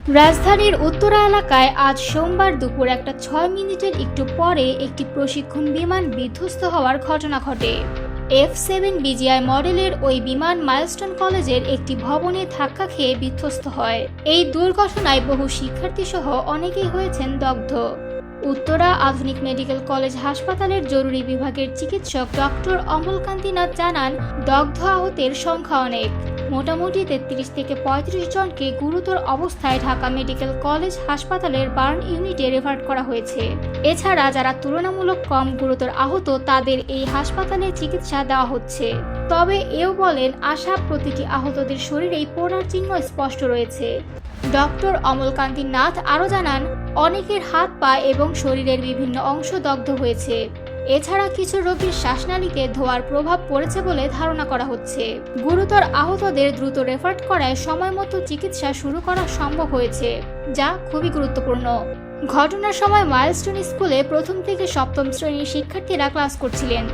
রাজধানীর উত্তরা এলাকায় আজ সোমবার দুপুর একটা ছয় মিনিটের একটু পরে একটি প্রশিক্ষণ বিমান বিধ্বস্ত হওয়ার ঘটনা ঘটে। এফ সেভেন বিজিআই মডেলের ওই বিমান মাইলস্টোন কলেজের একটি ভবনে ধাক্কা খেয়ে বিধ্বস্ত হয়। এই দুর্ঘটনায় বহু শিক্ষার্থী সহ অনেকেই হয়েছেন দগ্ধ। উত্তরা আধুনিক মেডিকেল কলেজ হাসপাতালের জরুরি বিভাগের চিকিৎসক ডক্টর অমলকান্তি নাথ জানান, দগ্ধ আহতের সংখ্যা অনেক। মোটামুটি তেত্রিশ থেকে পঁয়ত্রিশ জনকে গুরুতর অবস্থায় ঢাকা মেডিকেল কলেজ হাসপাতালের বার্ন ইউনিটে রেফার করা হয়েছে। এছাড়া যারা তুলনামূলক কম গুরুতর আহত, তাদের এই হাসপাতালে চিকিৎসা দেওয়া হচ্ছে। তবে এও বলেন, আশা প্রতিটি আহতদের শরীরেই পোড়ার চিহ্ন স্পষ্ট রয়েছে। ডক্টর অমলকান্তি নাথ আরও জানান, অনেকের হাত পা এবং শরীরের বিভিন্ন অংশ দগ্ধ হয়েছে। এছাড়া কিছু রোগীর শ্বাসনালীতে ধোয়ার প্রভাব পড়েছে বলে ধারণা করা হচ্ছে। গুরুতর আহতদের দ্রুত রেফার করায় সময় মতো চিকিৎসা শুরু করা সম্ভব হয়েছে, যা খুবই গুরুত্বপূর্ণ। ঘটনার সময় মাইলস্টোন স্কুলে প্রথম থেকে সপ্তম শ্রেণির শিক্ষার্থীরা ক্লাস করছিলেন।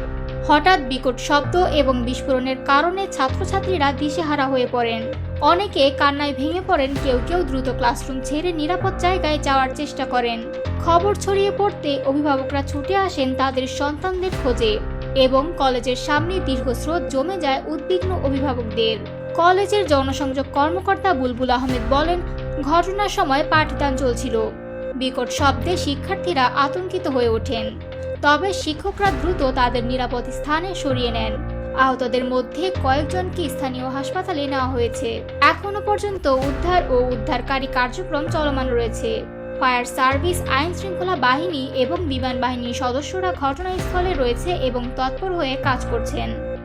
হঠাৎ বিকট শব্দ এবং বিস্ফোরণের কারণে ছাত্রছাত্রীরা দিশেহারা হয়ে পড়েন। অনেকে কান্নায় ভেঙে পড়েন, কেউ কেউ দ্রুত ক্লাসরুম ছেড়ে নিরাপদ জায়গায় যাওয়ার চেষ্টা করেন। খবর ছড়িয়ে পড়তে অভিভাবকরা ছুটে আসেন তাদের সন্তানদের খোঁজে এবং কলেজের সামনে দীর্ঘস্রোত জমে যায় উদ্বিগ্ন অভিভাবকদের। কলেজের জনসংযোগ কর্মকর্তা বুলবুল আহমেদ বলেন, ঘটনার সময় পাঠদান চলছিল। বিকট শব্দে শিক্ষার্থীরা আতঙ্কিত হয়ে ওঠেন। তবে শিক্ষকরা দ্রুত তাদের নিরাপদ স্থানে সরিয়ে নেন। আহতদের মধ্যে কয়েকজনকে স্থানীয় হাসপাতালে নেওয়া হয়েছে। এখনও পর্যন্ত উদ্ধার ও উদ্ধারকারী কার্যক্রম চলমান রয়েছে। ফায়ার সার্ভিস, আইন শৃঙ্খলা বাহিনী এবং বিমান বাহিনীর সদস্যরা ঘটনাস্থলে রয়েছে এবং তৎপর হয়ে কাজ করছেন।